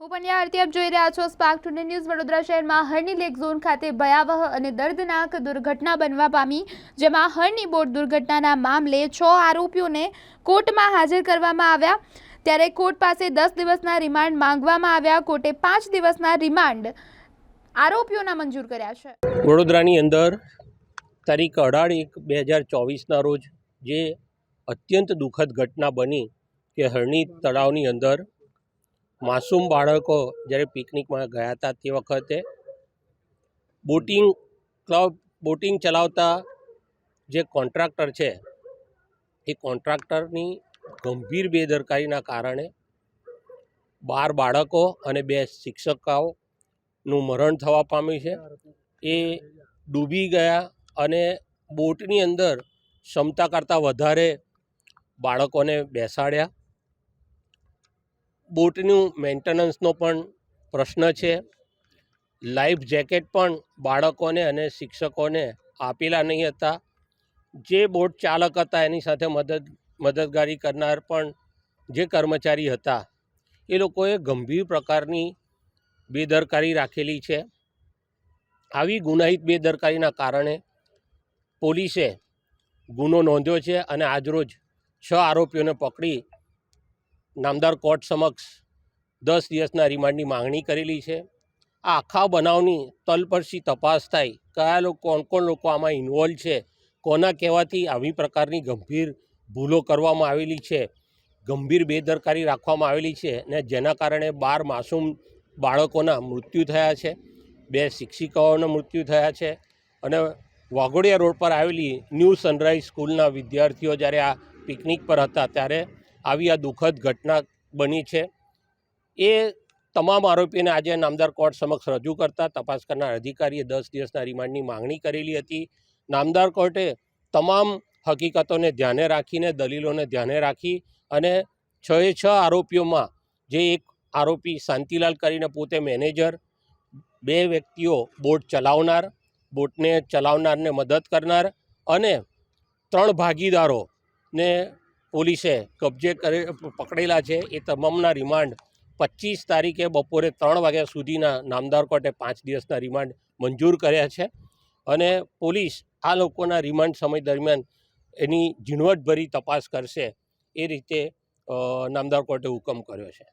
હું પંડ્યા આરતી આપ જોઈ રહ્યા છો સ્પાર્ક ટુડે ન્યૂઝ વડોદરા શહેરમાં હરની લેક ઝોન ખાતે ભયાવહ અને દર્દનાક દુર્ઘટના બનવા પામી, જેમાં હરની બોટ દુર્ઘટનાના મામલે છ આરોપીઓને કોર્ટમાં હાજર કરવામાં આવ્યા. ત્યારે કોર્ટ પાસે દસ દિવસના રિમાન્ડ માંગવામાં આવ્યા. કોર્ટે પાંચ દિવસના રિમાન્ડ આરોપીઓના મંજૂર કર્યા છે. વડોદરાની અંદર તારીખ અઢાર એક બે હજાર ચોવીસના રોજ જે અત્યંત દુઃખદ ઘટના બની કે હરણી તળાવની અંદર માસૂમ બાળકો જ્યારે પિકનિકમાં ગયા હતા તે વખતે બોટિંગ ક્લબ, બોટિંગ ચલાવતા જે કોન્ટ્રાક્ટર છે, એ કોન્ટ્રાક્ટરની ગંભીર બેદરકારીના કારણે બાર બાળકો અને બે શિક્ષકાઓનું મરણ થવા પામ્યું છે. એ ડૂબી ગયા અને બોટની અંદર ક્ષમતા કરતાં વધારે બાળકોને બેસાડ્યા. બોટનું મેન્ટેનન્સનો પણ પ્રશ્ન છે. લાઈફ જેકેટ પણ બાળકોને અને શિક્ષકોને આપેલા નહીં હતા. જે બોટ ચાલક હતા એની સાથે મદદ, મદદગારી કરનાર પણ જે કર્મચારી હતા, એ લોકોએ ગંભીર પ્રકારની બેદરકારી રાખેલી છે. આવી ગુનાહિત બેદરકારીના કારણે પોલીસે ગુનો નોંધ્યો છે અને આજરોજ છ આરોપીઓને પકડી નામદાર કોર્ટ સમક્ષ દસ દિવસના રિમાન્ડની માંગણી કરેલી છે. આ આખા બનાવની તલપરસી તપાસ થાય કયા લોકો, કોણ કોણ લોકો આમાં ઇન્વોલ્વ છે, કોના કહેવાથી આવી પ્રકારની ગંભીર ભૂલો કરવામાં આવેલી છે, ગંભીર બેદરકારી રાખવામાં આવેલી છે ને જેના કારણે બાર માસૂમ બાળકોના મૃત્યુ થયા છે, બે શિક્ષિકાઓના મૃત્યુ થયા છે અને વાઘોડિયા રોડ પર આવેલી ન્યૂ સનરાઈઝ સ્કૂલના વિદ્યાર્થીઓ જ્યારે આ પિકનિક પર હતા ત્યારે આવી આ દુઃખદ ઘટના બની છે. એ તમામ આરોપીને આજે નામદાર કોર્ટ સમક્ષ રજૂ કરતા તપાસ કરનાર અધિકારીએ દસ દિવસના રિમાન્ડની માંગણી કરેલી હતી. નામદાર કોર્ટે તમામ હકીકતોને ધ્યાને રાખીને, દલીલોને ધ્યાને રાખી અને છ એ છ આરોપીઓમાં જે એક આરોપી શાંતિલાલ કરીને પોતે મેનેજર, બે વ્યક્તિઓ બોટ ચલાવનાર, બોટને ચલાવનારને મદદ કરનાર અને ત્રણ ભાગીદારોને પોલીસે કબજે કરે, પકડેલા છે. એ તમામના રિમાન્ડ પચીસ તારીખે બપોરે ત્રણ વાગ્યા સુધીના નામદાર કોર્ટે પાંચ દિવસના રિમાન્ડ મંજૂર કર્યા છે. અને પોલીસ આ લોકોના રિમાન્ડ સમય દરમિયાન એની ઝીણવટભરી તપાસ કરશે. એ રીતે નામદાર કોર્ટે હુકમ કર્યો છે.